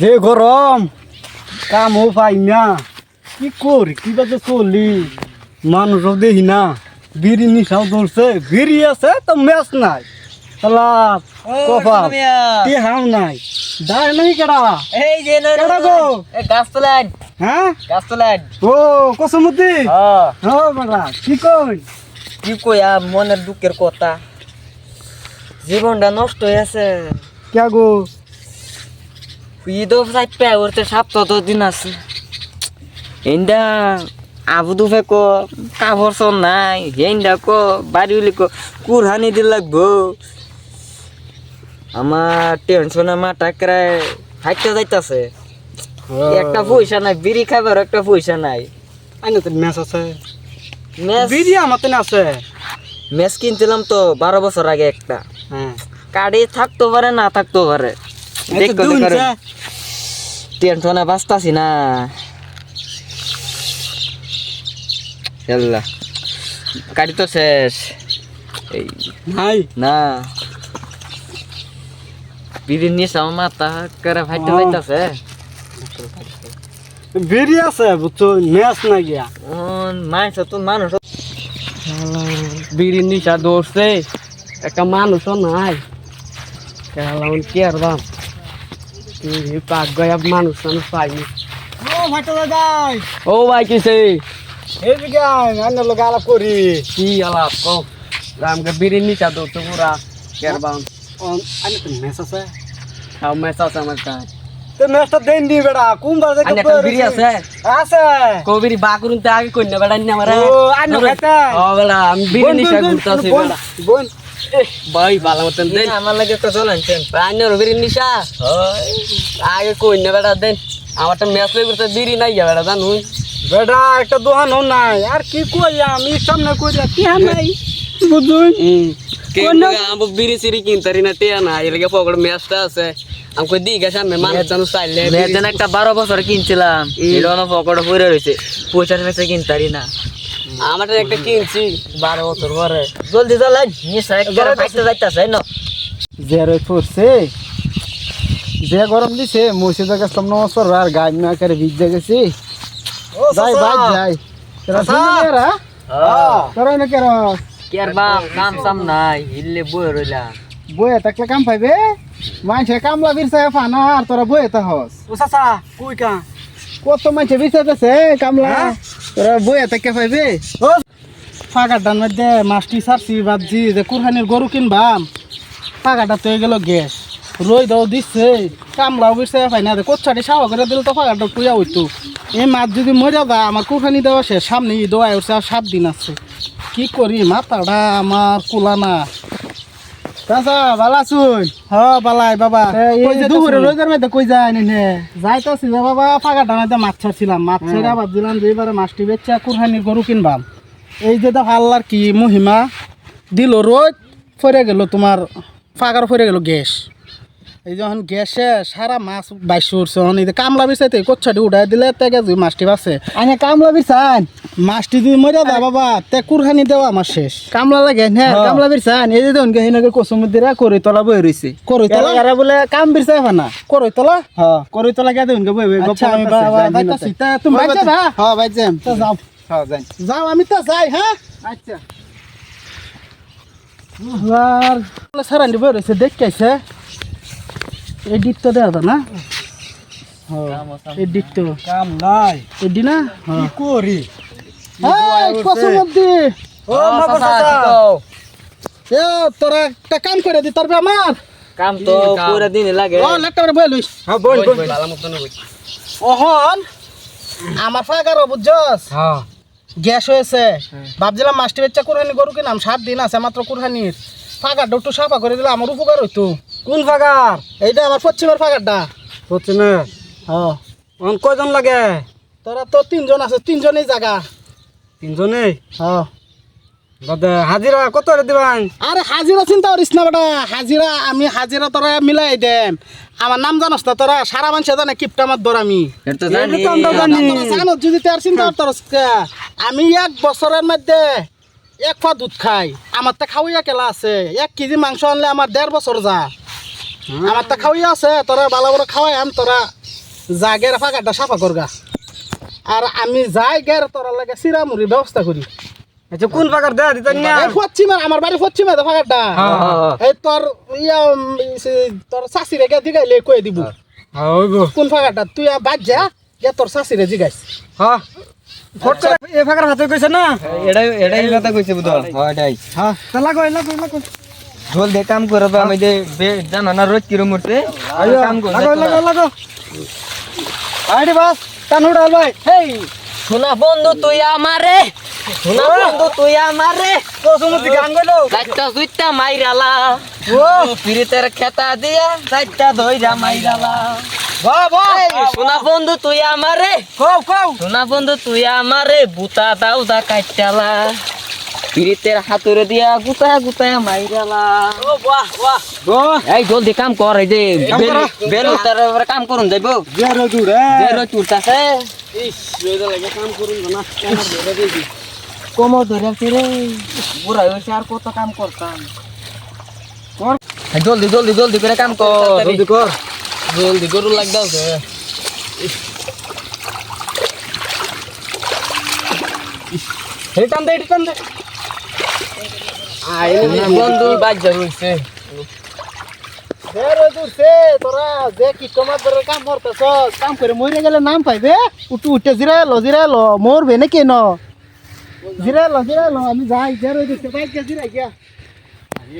যে গরম কামও পাই না। কি করি কি বাজে চলি? মানুষও দেখি না। বিড়ি নিশাও ধরছে বিড়ি আছে তো ম্যাচ নাই। তালা কপা কি হাম নাই? দায় নাই কেডা? এই যে কেডা গো? গাছ তোলেন হ্যাঁ? গাছ তোলেন ও কসমতি হ্যাঁ বাবা কি কই? কি কইয়া মনের দুঃখের কথা। জীবনটা নষ্ট হয়ে আছে। কে গো? ঈদ চাইপে ওরতে সপ্তাহ দশ দিন আছে এন্ডা আবু দুফে কো কাপড় চর নাই হেন্ডা কো বাড়ি উলি কো কুরহানি দিল লাগবো আমার টেনশনে মাথা ক্রায় যাইতাছে একটা পয়সা নাই বিড়ি খাবার একটা পয়সা নাই আইনে তো ম্যাচ আছে? ম্যাচ বিড়ি আমার তো আছে। ম্যাচ কিনছিলাম তো বারো বছর আগে একটা হ্যাঁ। কার্ডে থাকতে পারে না থাকতে পারে এই তো দুন চা। টেনশনে বাঁচতাছি না। আল্লাহ গাড়ি তো শেষ। এই নাই। না। বিড়ি নিয়ে আমার মাথা করে ও। যাইতাছে বিড়ি আছে বুঝছ ম্যাচ না গিয়া। মানুষ তো মানুষ। বিড়ি নিশা দৌড়ছে একটা মানুষও নাই। কেমন কি আর দাম? পাক গয়া মানুষ মানুষ পাইনি। ও ভাইটা দাদাই। ও ভাই কিসে এই দিকে আন্য লোক আলাপ করি। কি আলাপ কো আমাকে বিড়ি নিশা দৌড়ছে পুরা কেরবাম আনে তো আছে। হাউ মেস আছে আমার কাছে। তো ম্যাচটা দেন দি বেড়া কোন বার আনে একটা বিড়ি আছে। আছে। তে আগে কইনা বেড়া ও খাইতা। ও বেড়া আমি বিড়ি ঘুরতাছি বোন। ভাই ভালো মতন দেন। আমার লাগে তো চলেন চেন আইনের বিড়ি নিশা। আগে কইনা বেড়া দেন। আমার তো ম্যাচ লই করতে বিড়ি নাই বেড়া জানুন বেটা একটা দোকান নাই। আর কি কই আমি? সামনে কই কি নাই? বুঝুন। আমো বিড়ি সিরি কিনতারি না টিয়া না। এর লাগে পকড় ম্যাচটা আছে। আমাকে দি গেছে আমি মানুষ জানো চাইলে একটা বারো বছর কিনছিলাম। এটা না পকড় পরে রয়েছে পয়সা মেসে কিনতারি না। আমার একটা কিনছি। বারো বছর পরে। জলদি না যে রই পড়ছে যে গরম দিছে মুছে জায়গা সামনে বছর আর গাছ না করে ভিজে গেছি। যাই ভাই যাই। তোরা শুনলি রা তোরা না কেন কের বা কাম সাম নাই হিললে বই রইলাম বয়ে থাকলে কাম পাইবে? মানুষে কামলা ফানা আর তোরা বয়ে তা হস ও চাচা কই কা কত মানুষে বিরসাইতেছে কামলা? তোরা বয়ে থাকতে পাইবে? ও ফাঁকা ডান মধ্যে মাছটি সারছি ভাবছি যে কুরহানির গরু কিনবাম। ফাঁকাটা তো গেল গ্যাস। রই দাও দিচ্ছে, কামলাও বিরসা পাই না। কোচ্ছাটি সাওয়া করে দিলে তো ফাঁকাটা কুইয়া হইতো এই মাছ যদি মরে যা আমার কুরহানি দেওয়া শেষ। সামনে দোয়া উঠছে আর সাত দিন আছে। কি করি, মাথাটা আমার কুলা না চাচা বালা শুন হ বালাই বাবা। দুপুরে রোজার মধ্যে কই যায় নে? যাইতাছি বাবা ফাঁকা টানাতে মাছ ছাড়ছিলাম। মাছ ছেড়ে ভাবছিলাম যে এবারে মাছটি বেচা কুরহানির গরু কিনবাম। এই যে দেখো আল্লাহর কি মহিমা। দিল রোজ ফরে গেল তোমার ফাঁকার ফরে গেল গ্যাস। এই যখন গ্যাসে সারা মাছ বাইশ উঠছে এই কামলা বিছাইতে কোচ্ছাটি উঠাই দিলে তেগে মাছটি বাঁচে আনে কামলা বিছান মাছটি যদি মরে যা বাবা তে কুরহানি দেওয়া আমার শেষ। কামলা লাগে হ্যাঁ কামলা বিছান এই যে দেখুন হিনকে কসুমুদ্দিরা করে তোলা বই রইছে। করে তোলা এরা বলে কাম বিছাই ফানা করে তোলা হ্যাঁ করে তোলা গে দেখুন বই বই গপ্প আমি বাবা যাইতাছি তা। তুমি বাইজা না হ্যাঁ তো যাও। হ্যাঁ যাই। যাও আমি তো যাই হ্যাঁ? আচ্ছা। আর সারান বই রইছে দেখতেছে। এডিট তো দেওয়া না? এডিট তো। কাম নাই এডি না? কি করি? তোরা একটা কাম করে দি তারপরে আমার কাম তো পুরা দিন লাগে। ও লাগটা করে বই লইস। হ্যাঁ বই বই। ওহন আমার ফাগার বুঝছস? হ্যাঁ গ্যাস হয়েছে। ভাবছিলাম মাস্টি বেচ্চা কুরহানি গরু কিনাম সাত দিন আছে মাত্র কুরহানির। ফাগারটা একটু সাফা করে দিলে আমার উপকার হইতো। কোন ফাগার? এইটা আমার পশ্চিমের ফাগারটা। পশ্চিমের? হ্যাঁ কয়জন লাগে? তোরা তো তিনজন আছে তিনজনই জায়গা তিনজনেই হ্যাঁ। হাজিরা কত দিবান আরে হাজিরা চিন্তা করিস না বেটা হাজিরা আমি হাজিরা তোরা মিলাই দেম। আমার নাম জানোস না তোরা সারা মানুষ জানে কিপটা আমার দর আমি। জানি। যদি তার চিন্তা করতে আমি এক বছরের মধ্যে এক পা দুধ খাই। আমার তো খাওয়াইয়া কেলা আছে। এক কেজি মাংস আনলে আমার দেড় বছর যা আমার তো খাওয়াই আছে তোরা ভালো করে খাওয়াই আম তোরা যা গেরে ফাঁকাটা সাফা করগা। আর আমি যাই গের তোরা লাগে সিরা মুড়ির ব্যবস্থা করি। আচ্ছা কোন পাকার দেয়া দিতেন না? পশ্চিমে আমার বাড়ি পশ্চিমে তো ফাঁকাটা এই তোর ইয়া তোর শাশিরে গে দিগাইলে কয়ে দিব। হ্যাঁ। কোন ফাঁকাটা তুই বাদ যা গে তোর শাশিরে জিগাইস। হ্যাঁ। ফট এ ফাকার হাতে কইছে না? এটাই এটাই কথা কইছে বুঝো হ্যাঁ এটাই। হ্যাঁ তা লাগো লাগো লাগো ঢোল দিয়ে কাম করে তো আমি যে বে- জানো না রোজ কিরম উঠছে? কাম করে লাগো লাগো লাগো আইডি বাস। টান উড়াল ভাই হেই। শোনা বন্ধু তুই আমারে শোনা বন্ধু তুই আমারে। তো সমুদ্র গান গইলো চারটা দুইটা মাইরালা। ও। পিরিতের খেতা দিয়া চারটা ধইরা মাইরালা। বাহ বন্ধু তুই আমারে। কও বন্ধু তুই আমারে বুতা দাও দা কাটালা পিরিতের হাতুরে দিয়া গুতা গুতা মাইরালা ও বাহ বাহ। গো এই জলদি কাম কর এই যে কাম বেল তার কাম করুন যাইবো? জেরো দূরে বেল চুরতাছে কোমর ধরে রে। বুড়া হয়েছে আর কত কাম করতাম। এই জলদি জলদি জলদি করে কাম কর। জলদি কর। জলদি গরু লাগতাছে। এই টান দে এই টান দে। বন্ধু। বাজ্যা রয়েছে তোরা যে কি তোমার ধরে কাম করতেছ? কাম করে মরে গেলে নাম পাইবে? উঠু উঠে জিরাই লো জিরাই লো মরবে ন জিরাই লো জিরাই লো আমি যাই হয়ে দূরছে বাইক জিরাই গিয়া।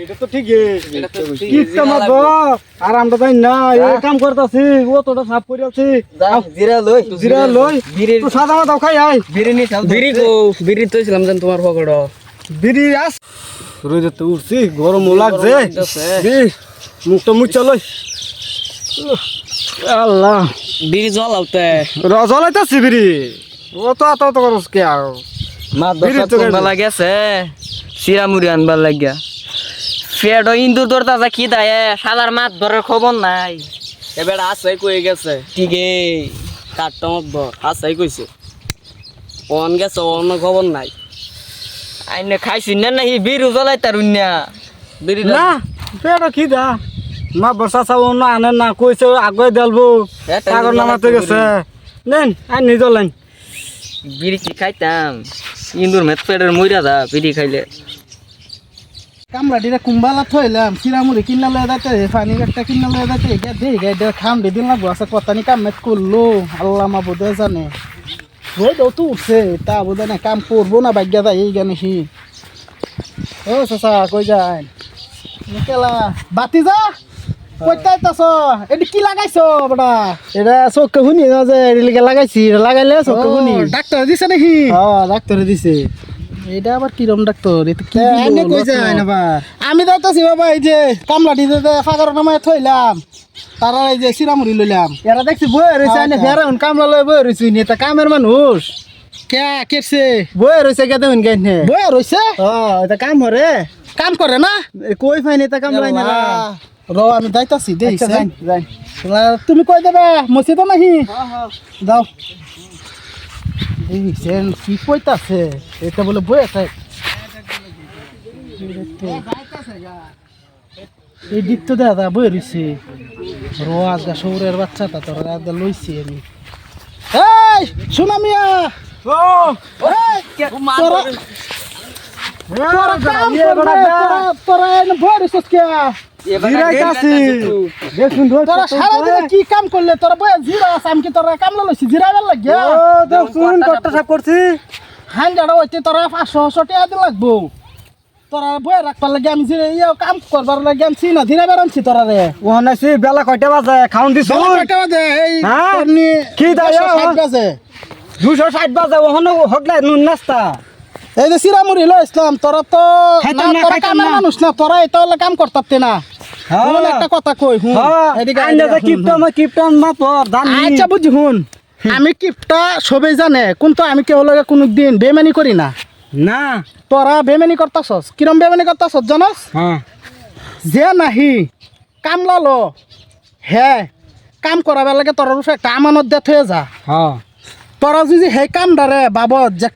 এটা তো ঠিকই। কি তোমার গো আর আমরা তাই না এই কাম করতাছি ও তোটা সাফ করে আছি। জিরা লই জিরা লই তো সাদা দাও খাই আই বিড়ি নি চাল বিড়ি গো তো ছিলাম জান তোমার পকড় বিড়ি আস রোজে তো উঠছি গরম লাগছে। মুখটা লই। উহ, আল্লাহ। বিড়ি জ্বলাওতে। রজলাইতাছি বিড়ি। ও তো আত তো করস কে আর? মা বিড়ি দশা তো কোনবা গাড়ি। লাগেছে সিরা মুড়ি আনবার লাগিয়া। ফেড ইন্দুর দরতা যা কি দায় সাদার মাত ধরার খবর নাই। এবার আছে কই গেছে। ঠিকই কাটটা মত ধর আছে কইছে। অন গেছে অন্য খবর নাই। আইনে খাইছি না নাহি বিড়ি জ্বলাই তার উন্না। বিড়ি না পেটা কি দা? মা বর্ষা চাব না আনে না কইছে আগুয়ে দেলবো সাগর নামাতে গেছে। নেন আর নিজল লাইন বিড়ি কি খাইতাম? ইন্দুর মেত পেটের মইরা দা বিড়ি খাইলে। কামলা দিলে কুম্বালা থইলাম সিরামুড়ি কিনা লয়ে যাইতে পানি একটা কিনা লয়ে যাইতে এটা দে গাইডে খাম দিদিন লাগবো আছে কতানি কাম মেট করল। আল্লাহ মা বোধে জানে। ওই তো তো উঠছে তা বোধ না কাম করব না ভাগ্য দা এই গানে সি। ও চাচা কই যাই? কেলা বাতি যা কইতাই তাছ এটি কি লাগাইছো বড়া এটা চোখে শুনি না যে লাগাইছি লাগাইলে চোখে শুনি ডাক্তার দিছে নাকি? হ্যাঁ ডাক্তারে দিছে। এটা আবার কিরম ডাক্তার? এটা কি কই যায় না বা আমি বাবা এই যে কামলা দিতে ফাঁকার নামায় থইলাম তারা এই যে সিরামুড়ি লইলাম। এরা দেখছি বই রয়েছে এনে ফেরা হুন কামলা লই বই রয়েছে নি তা কামের মানুষ। কে কেছে বই রয়েছে কে দেবেন গাইনে বয়ে রইছে? ও এটা কাম হরে? কাম করে না? কই ফাইনি তা কামলাই না র? আমি যাইতাছি আচ্ছা, যাই। তুমি কই দেবে মসি তো নাহি দাও দেখছেন কি কইতাছে? এটা বলে বই আছে এই দিক তো দাদা বই রইছে। রোয়াজ গা সৌরের বাচ্চাটা তোর দাদা লইছি আমি। এই শোনা মিয়া। তোরা তোরা তোরা- বই রইছিস কে তোরা কি কাম করলে? তোরা বয়ে জিরা আছে আমি কি তোরা কাম লইছি? জিরাবার লাগে ও কত সাপ করছি? হান জাড়া হইতে তোরা পাঁচশো ছশো টাকা দিন লাগবো। তোরা বয়ে রাখবার লাগে আমি জিরে ইয়ে কাম করবার লাগে আনছি না জিরাবার আনছি তোরা রে। ও নাইছি বেলা কয়টা বাজে? খাউন দিছো? কয়টা বাজে? এই হ্যাঁ? কি দায়, হ্যাঁ? বাজে। নুন নাস্তা। এই যে সিরামুড়ি লো ইসলাম তোরা তো তোরা কামের। মানুষ না তোরা এটা কাম করতে না। শুন একটা কথা কই হুন এদিকে আইনে আইডিয়া, হুন, কিপটা হুন। মা কিপটা মাপর আচ্ছা বুঝি হুন আমি কিপটা সবাই জানে কিন্তু আমি কেউ লগে কোনো দিন বেমানি করি না। না। তোরা বেমানি করতাছস? কিরম বেমানি করতাছস জানস? হ্যাঁ। যে নাহি কাম লালো হে কাম করাবার লাগে তোর রূপে একটা আমানত দে থয়ে যা। হ্যাঁ। তোরা যদি সেই কামদারে বাবদ যে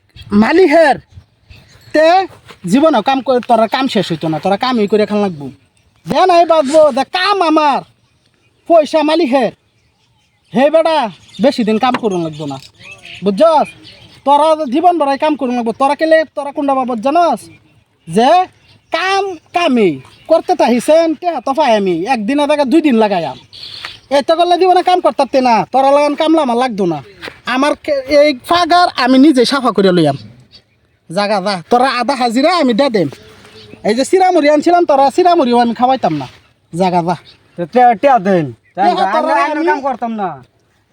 মালি হের তে জীবনে কাম করে তোরা কাম শেষ হইতো না তোরা কামই করে খান লাগবো। দে নাই বাঁচবো দে কাম আমার। পয়সা মালিকের। হে বেটা, বেশি দিন কাম করুন লাগবো না। বুঝছস? তোরা জীবন ভরাই কাম করুন লাগবো। তোরা কেলে, তোরা কোনটা বাবদ জানস? যে কাম কামি করতে তাহিছেন তে হাত পাই আমি একদিনে তাকে দুই দিন লাগাইয়াম এতে করলে জীবনে কাম করতে না। তোরা লাগান কামলা আমার লাগতো না। আমার এই ফাগার আমি নিজে সাফা করে লইয়াম। জাগা, যা। তোরা আধা হাজিরা আমি দে দেম। এই যে সিরামুড়ি আনছিলাম তোরা সিরামুড়িও আমি খাওয়াইতাম না। জাগা যা। তো টিয়া দেন। কাম করতাম না।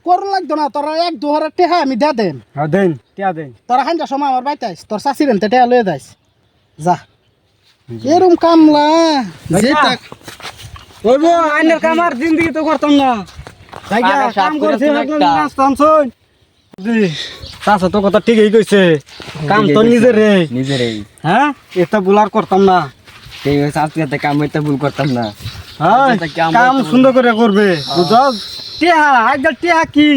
করুন লাগতো না তোরা এক দু হাজার টেহা আমি দে দেন। হ্যাঁ দেন টিয়া দেন। তোরা খান সময় আমার বাইতে আইস তোর চাষির এনতে টেহা লয়ে যাইস। যা। এরম কামলা যেটা ওই বো আইনের কাম আর জিন্দগি তো করতাম না। কাম করছে শুন। চাচা তো কথা ঠিকই কইছে। কাম তো নিজের রে নিজের এই হ্যাঁ? এটা বুলার করতাম না। সেই আজকে কাম হইতে ভুল করতাম না। হ্যাঁ কাম সুন্দর করে করবে। বুঝছ? টিয়া আজকাল টিয়া কি?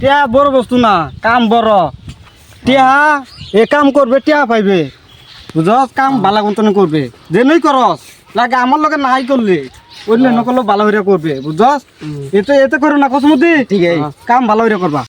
টিয়া বড় বস্তু না কাম বড়। টিয়া এ কাম করবে টিয়া পাইবে। বুঝছ? কাম বালা গন্তনে করবে। যে নই করস লাগে আমার লগে নাই করলে অন্য নকলেও ভালো হইরা করবে। বুঝছ? এতে এতে করো না কসমতি ঠিক আছে। কাম ভালো হইরা করবা।